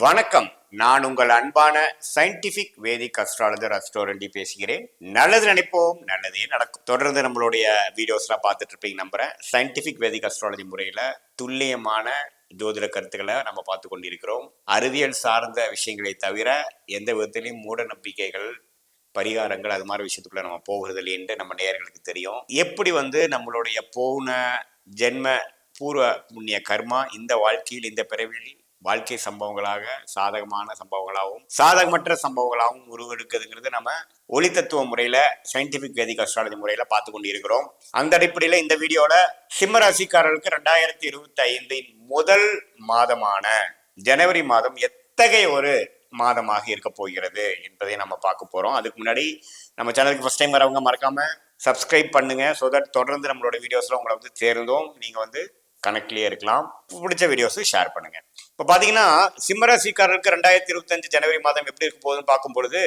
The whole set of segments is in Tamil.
வணக்கம். நான் உங்கள் அன்பான சயின்டிபிக் வேதிக் அஸ்ட்ராலஜர் அஸ்ட்ரோரண்டி பேசுகிறேன். நல்லது நினைப்போம் நல்லதே நடக்கும். தொடர்ந்து நம்மளுடைய வீடியோஸ்லாம் பார்த்துட்டு இருப்பீங்க நம்புறேன். சயின்டிபிக் வேதிக் அஸ்ட்ராலஜி முறையில் துல்லியமான ஜோதிட கருத்துக்களை நம்ம பார்த்து கொண்டிருக்கிறோம். அறிவியல் சார்ந்த விஷயங்களை தவிர எந்த விதத்திலையும் மூட நம்பிக்கைகள் பரிகாரங்கள் அது மாதிரி விஷயத்துக்குள்ள நம்ம போகிறது இல்லைன்ட்டு நம்ம நேயர்களுக்கு தெரியும். எப்படி வந்து நம்மளுடைய போன ஜென்ம பூர்வ புண்ணிய கர்மா இந்த வாழ்க்கையில் இந்த பிறவியில் வாழ்க்கை சம்பவங்களாக சாதகமான சம்பவங்களாகவும் சாதகமற்ற சம்பவங்களாகவும் உருவெடுக்குதுங்கிறது நம்ம ஒளி தத்துவ முறையில சயின்டிபிக் வேதிக் அஸ்ட்ராலஜி முறையில பார்த்து கொண்டு இருக்கிறோம் அந்த அடிப்படையில இந்த வீடியோல சிம்ம ராசிக்காரர்களுக்கு ரெண்டாயிரத்தி இருபத்தி ஐந்தின் முதல் மாதமான ஜனவரி மாதம் எத்தகைய ஒரு மாதமாக இருக்க போகிறது என்பதை நம்ம பார்க்க போறோம். அதுக்கு முன்னாடி நம்ம சேனலுக்கு ஃபர்ஸ்ட் டைம் வரவங்க மறக்காம சப்ஸ்கிரைப் பண்ணுங்க. ஸோ தட் தொடர்ந்து நம்மளோட வீடியோஸ்ல உங்களை வந்து சேர்ந்தோம். நீங்க வந்து கனெக்ட்லயே இருக்கலாம். பிடிச்ச வீடியோஸும் ஷேர் பண்ணுங்க. இப்போ பாத்தீங்கன்னா சிம்மராசிக்காரருக்கு ரெண்டாயிரத்தி இருபத்தஞ்சு ஜனவரி மாதம் எப்படி இருக்க போகுதுன்னு பார்க்கும் பொழுது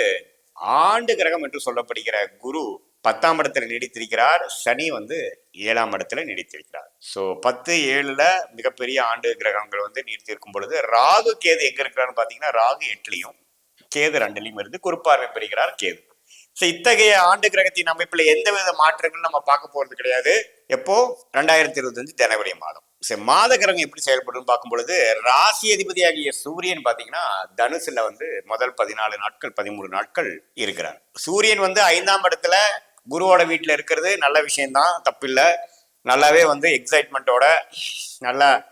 ஆண்டு கிரகம் என்று சொல்லப்படுகிற குரு பத்தாம் இடத்துல நீடித்திருக்கிறார். சனி வந்து ஏழாம் இடத்துல நீடித்திருக்கிறார். ஸோ பத்து ஏழுல மிகப்பெரிய ஆண்டு கிரகங்கள் வந்து நீடித்திருக்கும் பொழுது ராகு கேது எங்க இருக்கிறான்னு பாத்தீங்கன்னா ராகு எட்டுலையும் கேது ரெண்டுலையும் இருந்து குறுப்பார்வை பெறுகிறார் கேது. ஸோ இத்தகைய ஆண்டு கிரகத்தின் அமைப்பில் எந்த வித மாற்றங்களும் நம்ம பார்க்க போறது கிடையாது. எப்போ? ரெண்டாயிரத்தி இருபத்தஞ்சு ஜனவரி மாதம். சரி மாத கிரகம் எப்படி செயல்படும் பார்க்கும் பொழுது ராசி அதிபதியாகிய சூரியன் பார்த்தீங்கன்னா தனுசுல வந்து முதல் பதினாலு நாட்கள் பதிமூணு நாட்கள் இருக்கிறார். சூரியன் வந்து ஐந்தாம் இடத்துல குருவோட வீட்டில் இருக்கிறது நல்ல விஷயம்தான் தப்பில்லை. நல்லாவே வந்து எக்ஸைட்மெண்ட்டோட நல்ல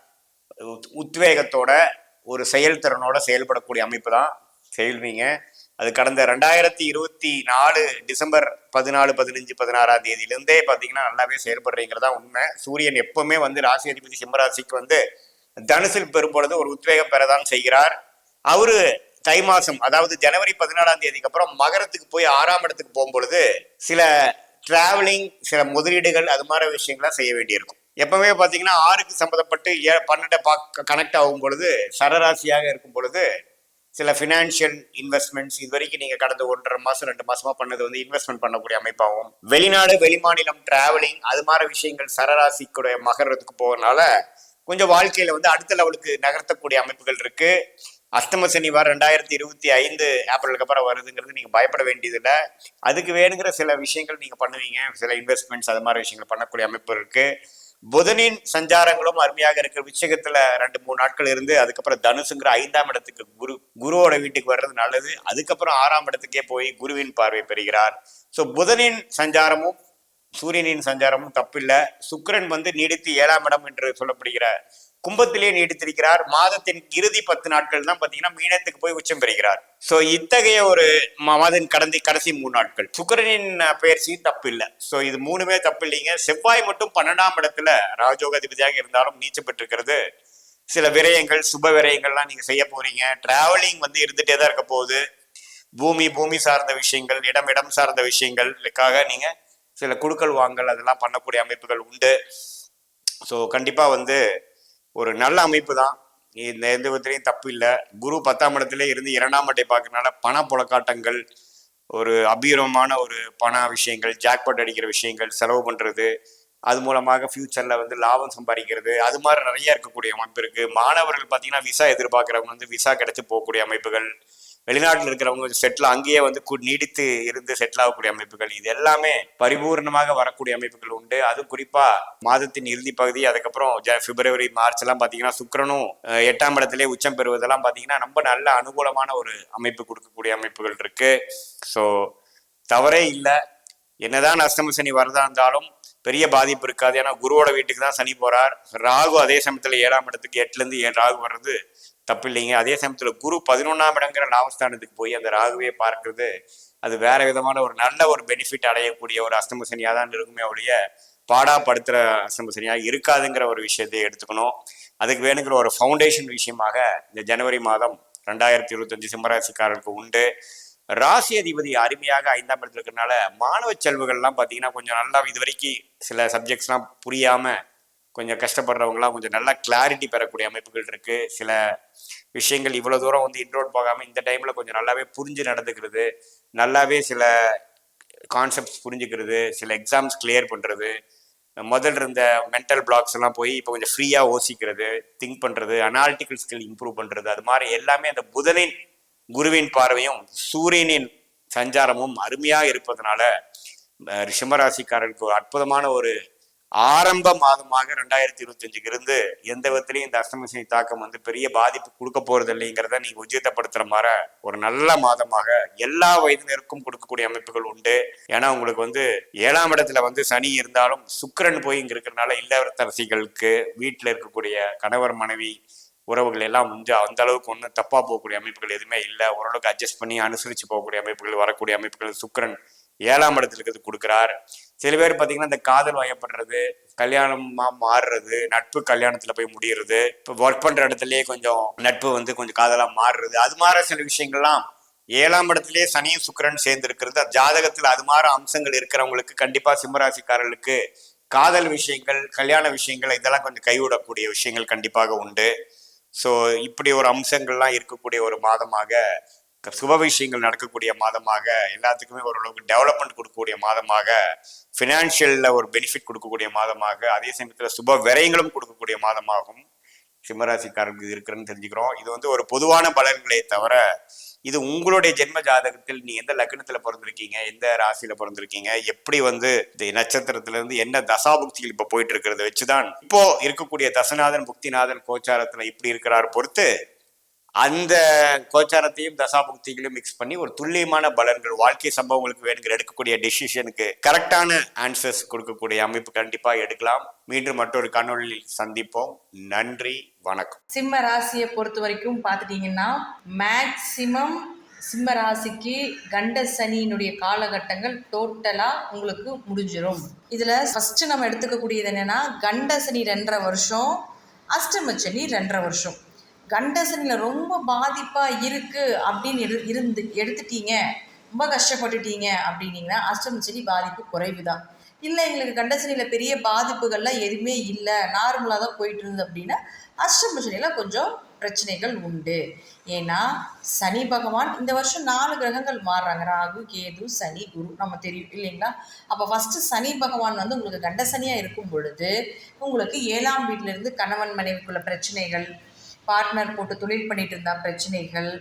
உத்- உத்வேகத்தோட ஒரு செயல்திறனோட செயல்படக்கூடிய அமைப்பு தான் செயல்வீங்க. அது கடந்த ரெண்டாயிரத்தி இருபத்தி நாலு டிசம்பர் பதினாலு பதினஞ்சு பதினாறாம் தேதியிலிருந்தே பார்த்தீங்கன்னா நல்லாவே செயல்படுறீங்கிறதா உண்மை. சூரியன் எப்பவுமே வந்து ராசி அதிபதி சிம்மராசிக்கு வந்து தனுசில் பெறும்பொழுது ஒரு உத்வேகம் பெறதான் செய்கிறார். அவரு தை மாசம் அதாவது ஜனவரி பதினாலாம் தேதிக்கு அப்புறம் மகரத்துக்கு போய் ஆறாம் இடத்துக்கு போகும்பொழுது சில டிராவலிங் சில முதலீடுகள் அது மாதிரி விஷயங்கள்லாம் செய்ய வேண்டியிருக்கும். எப்பவுமே பார்த்தீங்கன்னா ஆறுக்கு சம்மந்தப்பட்டு ஏ பன்னெண்டை பார்க்க கனெக்ட் ஆகும் பொழுது சரராசியாக இருக்கும் பொழுது சில ஃபினான்ஷியல் இன்வெஸ்ட்மெண்ட்ஸ் இது வரைக்கும் நீங்க கடந்த ஒன்றரை மாசம் ரெண்டு மாசமா பண்ணது வந்து இன்வெஸ்ட்மெண்ட் பண்ணக்கூடிய அமைப்பாகும் வெளிநாடு வெளிமாநிலம் டிராவலிங் அது மாதிரி விஷயங்கள் சரராசிக்குடைய மகரத்துக்கு போகிறனால கொஞ்சம் வாழ்க்கையில வந்து அடுத்த லெவலுக்கு நகர்த்தக்கூடிய அமைப்புகள் இருக்கு. அஷ்டம சனிவார் ரெண்டாயிரத்தி இருபத்தி ஐந்து ஏப்ரலுக்கு அப்புறம் வருதுங்கிறது நீங்க பயப்பட வேண்டியதில்லை. அதுக்கு வேணுங்கிற சில விஷயங்கள் நீங்க பண்ணுவீங்க. சில இன்வெஸ்ட்மெண்ட்ஸ் அது மாதிரி விஷயங்கள் பண்ணக்கூடிய அமைப்பு இருக்கு. புதனின் சஞ்சாரங்களும் அருமையாக இருக்கிற விஷயத்துல ரெண்டு மூணு நாட்கள் இருந்து அதுக்கப்புறம் தனுசுங்கிற ஐந்தாம் இடத்துக்கு குரு குருவோட வீட்டுக்கு வர்றது நல்லது. அதுக்கப்புறம் ஆறாம் இடத்துக்கே போய் குருவின் பார்வை பெறுகிறார். ஸோ புதனின் சஞ்சாரமும் சூரியனின் சஞ்சாரமும் தப்பில்லை. சுக்கரன் வந்து நீடித்து ஏழாம் இடம் என்று சொல்லப்படுகிற கும்பத்திலே நீடித்திருக்கிறார். மாதத்தின் இறுதி பத்து நாட்கள் தான் பாத்தீங்கன்னா மீனத்துக்கு போய் உச்சம் பெறுகிறார். சோ இத்தகைய ஒரு மாதம் கடந்த கடைசி மூணு நாட்கள். சுக்கரனின் பயிற்சியும் தப்பு இல்லை சோ இது மூணுமே தப்பு இல்லைங்க செவ்வாய் மட்டும் பன்னெண்டாம் இடத்துல ராஜோக அதிபதியாக இருந்தாலும் நீச்சம் பெற்றிருக்கிறது. சில விரயங்கள் சுப விரயங்கள்லாம் நீங்க செய்ய போறீங்க. டிராவலிங் வந்து இருந்துட்டே தான் இருக்க போகுது. பூமி பூமி சார்ந்த விஷயங்கள் இடம் இடம் சார்ந்த விஷயங்களுக்காக நீங்க சில குடுக்கல் வாங்கல் அதெல்லாம் பண்ணக்கூடிய அமைப்புகள் உண்டு. ஸோ கண்டிப்பா வந்து ஒரு நல்ல அமைப்பு தான் இந்த எந்த விதத்துலையும் தப்பு இல்லை. குரு பத்தாம் இடத்துல இருந்து இரண்டாம் அட்டை பார்க்கறனால பண புழக்காட்டங்கள் ஒரு அபீரமான ஒரு பண விஷயங்கள் ஜாக்பாட் அடிக்கிற விஷயங்கள் செலவு பண்ணுறது அது மூலமாக ஃப்யூச்சரில் வந்து லாபம் சம்பாதிக்கிறது அது மாதிரி நிறைய இருக்கக்கூடிய அமைப்பு இருக்குது மாணவர்கள் பார்த்தீங்கன்னா விசா எதிர்பார்க்குறவங்க வந்து விசா கிடச்சி போகக்கூடிய அமைப்புகள் வெளிநாட்டில் இருக்கிறவங்க செட்டில் அங்கேயே வந்து நீடித்து இருந்து செட்டில் ஆகக்கூடிய அமைப்புகள். இது எல்லாமே பரிபூர்ணமாக வரக்கூடிய அமைப்புகள் உண்டு. அதுவும் குறிப்பா மாதத்தின் இறுதி பகுதி அதுக்கப்புறம் ஜ- பிப்ரவரி மார்ச் எல்லாம் பாத்தீங்கன்னா சுக்கிரனும் எட்டாம் இடத்திலே உச்சம் பெறுவதெல்லாம் பாத்தீங்கன்னா ரொம்ப நல்ல அனுகூலமான ஒரு அமைப்பு கொடுக்கக்கூடிய அமைப்புகள் இருக்கு. ஸோ தவறே இல்லை. என்னதான் அஷ்டம சனி வரதா இருந்தாலும் பெரிய பாதிப்பு இருக்காது. ஏன்னா குருவோட வீட்டுக்கு தான் சனி போறார். ராகு அதே சமயத்துல ஏழாம் இடத்துக்கு எட்டுல இருந்து ஏழு ராகு வர்றது தப்பு இல்லைங்க. அதே சமயத்தில் குரு பதினொன்றாம் இடங்கிற லாபஸ்தானத்துக்கு போய் அந்த ராகுவே பார்க்கறது அது வேற விதமான ஒரு நல்ல ஒரு பெனிஃபிட் அடையக்கூடிய ஒரு அஸ்தமசனியாக தான் இருக்குமே ஒழிய பாடாப்படுத்துகிற அஸ்தமசனியாக இருக்காதுங்கிற ஒரு விஷயத்தை எடுத்துக்கணும். அதுக்கு வேணுங்கிற ஒரு ஃபவுண்டேஷன் விஷயமாக இந்த ஜனவரி மாதம் ரெண்டாயிரத்தி இருபத்தஞ்சு சிம்மராசிக்காரருக்கு உண்டு. ராசி அதிபதி அருமையாக ஐந்தாம் இடத்துல இருக்கிறனால மாணவ செல்வுகள்லாம் பார்த்தீங்கன்னா கொஞ்சம் நல்லா இது வரைக்கும் சில சப்ஜெக்ட்ஸ்லாம் புரியாமல் கொஞ்சம் கஷ்டப்படுறவங்களாம் கொஞ்சம் நல்லா கிளாரிட்டி பெறக்கூடிய அமைப்புகள் இருக்கு. சில விஷயங்கள் இவ்வளோ தூரம் வந்து இன்ரோட் போகாமல் இந்த டைமில் கொஞ்சம் நல்லாவே புரிஞ்சு நடந்துக்கிறது நல்லாவே சில கான்செப்ட்ஸ் புரிஞ்சுக்கிறது சில எக்ஸாம்ஸ் கிளியர் பண்ணுறது முதல்ல இருந்த மென்டல் பிளாக்ஸ் எல்லாம் போய் இப்போ கொஞ்சம் ஃப்ரீயாக யோசிக்கிறது திங்க் பண்ணுறது அனாலிட்டிக்கல் ஸ்கில் இம்ப்ரூவ் பண்ணுறது அது மாதிரி எல்லாமே அந்த புதனின் குருவின் பார்வையும் சூரியனின் சஞ்சாரமும் அருமையாக இருப்பதனால அஹ், ஒரு அற்புதமான ஒரு ஆரம்ப மாதமாக ரெண்டாயிரத்தி இருபத்தஞ்சுக்கு இருந்து எந்த விதத்திலையும் இந்த அஷ்டமசனி தாக்கம் வந்து பெரிய பாதிப்பு கொடுக்க போறது இல்லைங்கிறத நீங்க உஜிதப்படுத்துற மாதிரி ஒரு நல்ல மாதமாக எல்லா வயதினருக்கும் கொடுக்கக்கூடிய அமைப்புகள் உண்டு. ஏன்னா உங்களுக்கு வந்து ஏழாம் இடத்துல வந்து சனி இருந்தாலும் சுக்கரன் போய் இங்க இருக்கிறனால இல்லத்தரசிகளுக்கு வீட்டில் இருக்கக்கூடிய கணவர் மனைவி உறவுகள் எல்லாம் வந்து அந்த அளவுக்கு ஒன்றும் தப்பா போகக்கூடிய அமைப்புகள் எதுவுமே இல்லை. ஓரளவுக்கு அட்ஜஸ்ட் பண்ணி அனுசரிச்சு போகக்கூடிய அமைப்புகள் வரக்கூடிய அமைப்புகள் சுக்கரன் ஏழாம் இடத்துல இருக்கிறது கொடுக்குறார். சில பேர் பார்த்தீங்கன்னா இந்த காதல் வயப்படுறது கல்யாணமாக மாறுறது நட்பு கல்யாணத்தில் போய் முடியறது இப்போ ஒர்க் பண்ணுற இடத்துலயே கொஞ்சம் நட்பு வந்து கொஞ்சம் காதலாக மாறுறது அது மாதிரி சில விஷயங்கள்லாம் ஏழாம் இடத்துலயே சனியும் சுக்கரன் சேர்ந்து இருக்கிறது ஜாதகத்தில் அது மாதிரி அம்சங்கள் இருக்கிறவங்களுக்கு கண்டிப்பாக சிம்மராசிக்காரர்களுக்கு காதல் விஷயங்கள் கல்யாண விஷயங்கள் இதெல்லாம் கொஞ்சம் கைவிடக்கூடிய விஷயங்கள் கண்டிப்பாக உண்டு. ஸோ இப்படி ஒரு அம்சங்கள்லாம் இருக்கக்கூடிய ஒரு மாதமாக சுப விஷயங்கள் நடக்கக்கூடிய மாதமாக எல்லாத்துக்குமே ஓரளவுக்கு டெவலப்மெண்ட் கொடுக்கக்கூடிய மாதமாக ஃபினான்ஷியலில் ஒரு பெனிஃபிட் கொடுக்கக்கூடிய மாதமாக அதே சமயத்தில் சுப விரயங்களும் கொடுக்கக்கூடிய மாதமாகும் சிம்மராசிக்காரர்களுக்கு இருக்கிறன்னு தெரிஞ்சுக்கிறோம். இது வந்து ஒரு பொதுவான பலன்களே தவிர இது உங்களுடைய ஜென்ம ஜாதகத்தில் நீ எந்த லக்னத்தில் பிறந்திருக்கீங்க எந்த ராசியில் பிறந்திருக்கீங்க எப்படி வந்து இந்த நட்சத்திரத்திலேருந்து என்ன தசாபுக்திகள் இப்போ போயிட்டு இருக்கிறத வச்சுதான் இப்போ இருக்கக்கூடிய தசநாதன் புக்திநாதன் கோச்சாரத்தில் இப்படி இருக்கிறார் பொறுத்து அந்த கோச்சாரத்தையும் தசாபுக்திகளையும் மிக்ஸ் பண்ணி ஒரு துல்லியமான பலன்கள் வாழ்க்கை சம்பவங்களுக்கு வேணுங்கிற எடுக்கக்கூடிய டெசிஷனுக்கு கரெக்டான ஆன்சர்ஸ் கொடுக்கக்கூடிய அமைப்பு கண்டிப்பா எடுக்கலாம். மீண்டும் மற்றொரு காணொளியில் சந்திப்போம். நன்றி வணக்கம். சிம்ம ராசியை பொறுத்த வரைக்கும் பார்த்துட்டிங்கன்னா மேக்சிமம் சிம்ம ராசிக்கு கண்ட சனியினுடைய காலகட்டங்கள் டோட்டலாக உங்களுக்கு முடிஞ்சிடும் இதில் ஃபஸ்ட்டு நம்ம எடுத்துக்கக்கூடியது என்னென்னா கண்ட சனி ரெண்டரை வருஷம் அஷ்டம சனி ரெண்டரை வருஷம். கண்டசனில் ரொம்ப பாதிப்பாக இருக்குது அப்படின்னு இரு இருந்து எடுத்துட்டீங்க. ரொம்ப கஷ்டப்பட்டுட்டீங்க அப்படின்னீங்கன்னா அஷ்டம சனி பாதிப்பு குறைவு தான் இல்லை எங்களுக்கு கண்டசனியில் பெரிய பாதிப்புகள்லாம் எதுவுமே இல்லை. நார்மலாக தான் போயிட்டு இருந்தது அப்படின்னா அஷ்டம சனியில் கொஞ்சம் பிரச்சனைகள் உண்டு. ஏன்னா சனி பகவான் இந்த வருஷம் நாலு கிரகங்கள் மாறுறாங்க. ராகு கேது சனி குரு நம்ம தெரியும் இல்லைங்களா? அப்போ ஃபஸ்ட்டு சனி பகவான் வந்து உங்களுக்கு கண்ட சனியாக இருக்கும் பொழுது உங்களுக்கு ஏழாம் வீட்டிலேருந்து கணவன் மனைவிக்குள்ள பிரச்சனைகள் பார்ட்னர் போட்டு தொழில் பண்ணிட்டு இருந்தா பிரச்சனைகள்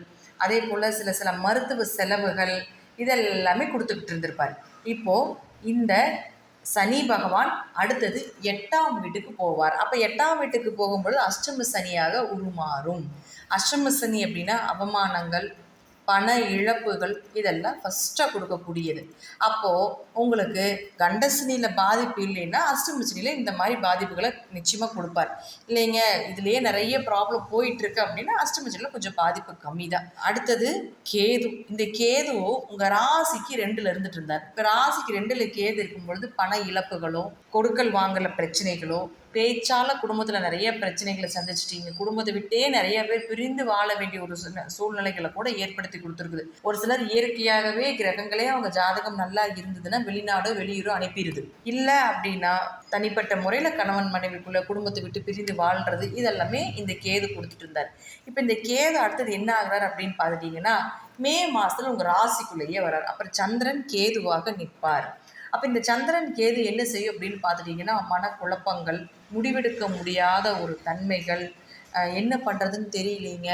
அதே போல் சில சில மருத்துவ செலவுகள் இதெல்லாமே கொடுத்துக்கிட்டு இருந்திருப்பார். இப்போது இந்த சனி பகவான் அடுத்தது எட்டாம் வீட்டுக்கு போவார். அப்போ எட்டாம் வீட்டுக்கு போகும்பொழுது அஷ்டம சனியாக உருமாறும். அஷ்டம சனி அப்படின்னா அவமானங்கள் பண இழப்புகள் இதெல்லாம் ஃபஸ்ட்டாக கொடுக்கக்கூடியது. அப்போது உங்களுக்கு கண்டசனியில் பாதிப்பு இல்லைன்னா அஷ்டமசனியில் இந்த மாதிரி பாதிப்புகளை நிச்சயமாக கொடுப்பார். இல்லைங்க இதுலேயே நிறைய ப்ராப்ளம் போயிட்டுருக்கு அப்படின்னா அஷ்டமசனியில் கொஞ்சம் பாதிப்பு கம்மி தான் அடுத்தது கேது. இந்த கேது உங்கள் ராசிக்கு ரெண்டில் இருந்துட்டு இருந்தார். இப்போ ராசிக்கு ரெண்டில் கேது இருக்கும் பொழுது பண இழப்புகளோ கொடுக்கல் வாங்கல பிரச்சனைகளோ பேச்சால குடும்பத்தில் நிறைய பிரச்சனைகளை சந்திச்சிட்டீங்க. குடும்பத்தை விட்டே நிறைய பேர் பிரிந்து வாழ வேண்டிய ஒரு சூழ்நிலைகளை கூட ஏற்படுத்தி கொடுத்துருக்குது. ஒரு சிலர் இயற்கையாகவே கிரகங்களே அவங்க ஜாதகம் நல்லா இருந்ததுன்னா வெளிநாடோ வெளியூரோ அனுப்பிடுது. இல்லை அப்படின்னா தனிப்பட்ட முறையில் கணவன் மனைவிக்குள்ள குடும்பத்தை விட்டு பிரிந்து வாழ்றது இதெல்லாமே இந்த கேது கொடுத்துட்டு இருந்தார். இப்போ இந்த கேது அடுத்தது என்ன ஆகுறாரு அப்படின்னு பார்த்துட்டீங்கன்னா மே மாதத்தில் உங்கள் ராசிக்குள்ளேயே வரார் அப்புறம் சந்திரன் கேதுவாக நிற்பார். அப்போ இந்த சந்திரன் கேது என்ன செய்யும் அப்படின்னு பார்த்துட்டிங்கன்னா மனக்குழப்பங்கள் முடிவெடுக்க முடியாத ஒரு தன்மைகள் என்ன பண்ணுறதுன்னு தெரியலீங்க.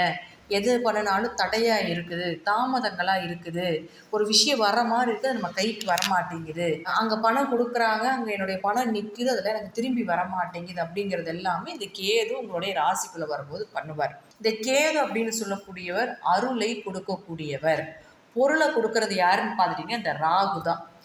எது பண்ணினாலும் தடையாக இருக்குது தாமதங்களாக இருக்குது. ஒரு விஷயம் வர மாதிரி இருக்குது அது நம்ம கைக்கு வர மாட்டேங்குது. அங்கே பணம் கொடுக்குறாங்க அங்கே என்னுடைய பணம் நிற்குது அதில் எனக்கு திரும்பி வர மாட்டேங்குது அப்படிங்கிறது எல்லாமே இந்த கேது உங்களுடைய ராசிக்குள்ளே வரும்போது பண்ணுவார். இந்த கேது அப்படின்னு சொல்லக்கூடியவர் அருளை கொடுக்கக்கூடியவர். பொருளை கொடுக்கறது யாருன்னு பார்த்துட்டிங்கன்னா இந்த ராகு தான்